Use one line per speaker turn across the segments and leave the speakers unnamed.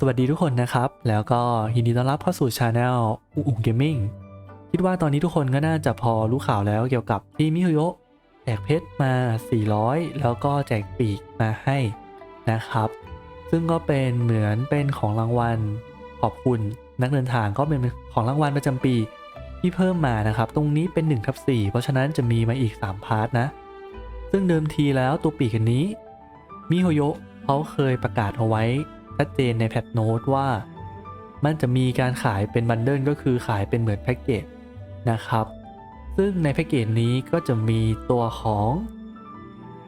สวัสดีทุกคนนะครับ แล้วก็ยินดีต้อนรับเข้าสู่ช anel อุอุเกมมิ่งคิดว่าตอนนี้ทุกคนก็น่าจะพอรู้ข่าวแล้วเกี่ยวกับที่มิโฮโยะแจกเพชรมา 400 แล้วก็แจกปีกมาให้นะครับ ซึ่งก็เป็นเหมือนเป็นของรางวัลขอบคุณนักเดินทางก็เป็นของรางวัลประจำปีที่เพิ่มมานะครับ ตรงนี้เป็น1ทับ4เพราะฉะนั้นจะมีมาอีก 3 พาร์ทนะ ซึ่งเดิมทีแล้วตัวปีกอันนี้มิโฮโยะเขาเคยประกาศเอาไว้ ชัดเจนในแพทโน้ตว่า มันจะมีการขายเป็นบันเดิลก็คือขายเป็นเหมือนแพ็กเกจนะครับ ซึ่งในแพ็กเกจนี้ก็จะมีตัวของ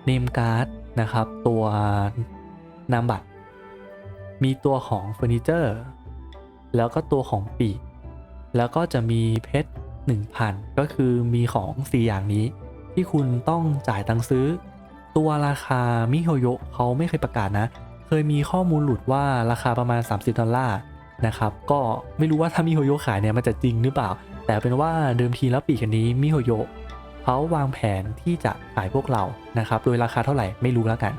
เนมการ์ดนะครับ ตัวนามบัตร มีตัวของเฟอร์นิเจอร์แล้วก็ตัวของปีกแล้วก็จะมีเพชร1,000 ก็คือมีของ 4 อย่างนี้ ที่คุณต้องจ่ายตังค์ซื้อ ตัวราคามิโฮโยเขาไม่เคยประกาศนะ เคยมีข้อมูลหลุดว่าราคาประมาณ 30 ดอลลาร์นะครับก็ไม่รู้ว่าถ้ามิโฮโยขายเนี่ยมันจะจริงหรือเปล่า แต่เป็นว่าเดิมทีแล้วปีกันนี้มิโฮโยเขาวางแผนที่จะขายพวกเรานะครับโดยราคาเท่าไหร่ไม่รู้แล้วกัน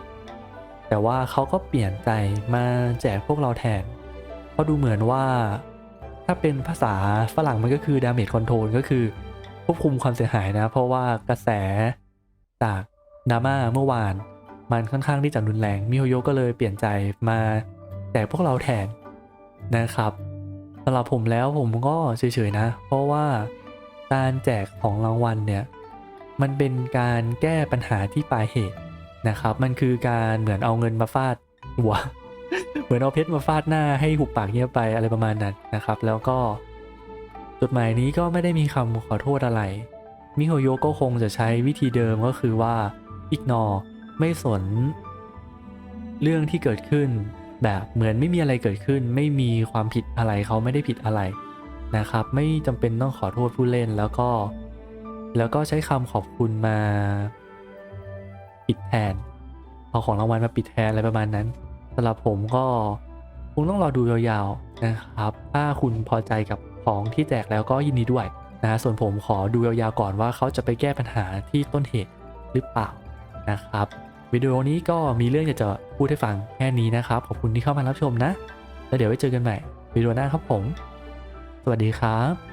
แต่ว่าเขาก็เปลี่ยนใจมาแจกพวกเราแทนเพราะดูเหมือนว่าถ้าเป็นภาษาฝรั่งมันก็คือ damage control ก็คือควบคุมความเสียหายนะ เพราะว่ากระแสจากดราม่าเมื่อวาน มันค่อนข้างที่จะรุนแรงมิโฮโยก็เลยเปลี่ยนใจมาแจกพวกเราแทนนะครับสำหรับผมแล้วผมก็เฉยๆนะ เพราะว่าการแจกของรางวัลเนี่ยมันเป็นการแก้ปัญหาที่ปลายเหตุนะครับ มันคือการเหมือนเอาเงินมาฟาดหัว เหมือนเอาเพชรมาฟาดหน้าให้หุบปากเงียบไปอะไรประมาณนั้นนะครับ แล้วก็จดหมายนี้ก็ไม่ได้มีคำขอโทษอะไรมิโฮโยก็คงจะใช้วิธีเดิมก็คือว่า ignore ไม่สน เรื่องที่เกิดขึ้น แบบเหมือนไม่มีอะไรเกิดขึ้น ไม่มีความผิดอะไรเขาไม่ได้ผิดอะไรนะครับ ไม่จำเป็นต้องขอโทษผู้เล่นแล้วก็ แล้วก็ใช้คำขอบคุณมา ปิดแทนเอาของรางวัลมาปิดแทนอะไรประมาณนั้นสำหรับผมก็คงต้องรอดูยาวๆนะครับ ถ้าคุณพอใจกับของที่แจกแล้วก็ยินดีด้วยนะส่วนผมขอดูยาวๆก่อนว่าเขาจะไปแก้ปัญหาที่ต้นเหตุหรือเปล่านะครับ วิดีโอนี้ก็มีเรื่องอยากจะพูดให้ฟังแค่นี้นะครับ ขอบคุณที่เข้ามารับชมนะ แล้วเดี๋ยวไว้เจอกันใหม่วิดีโอหน้าครับผม สวัสดีครับ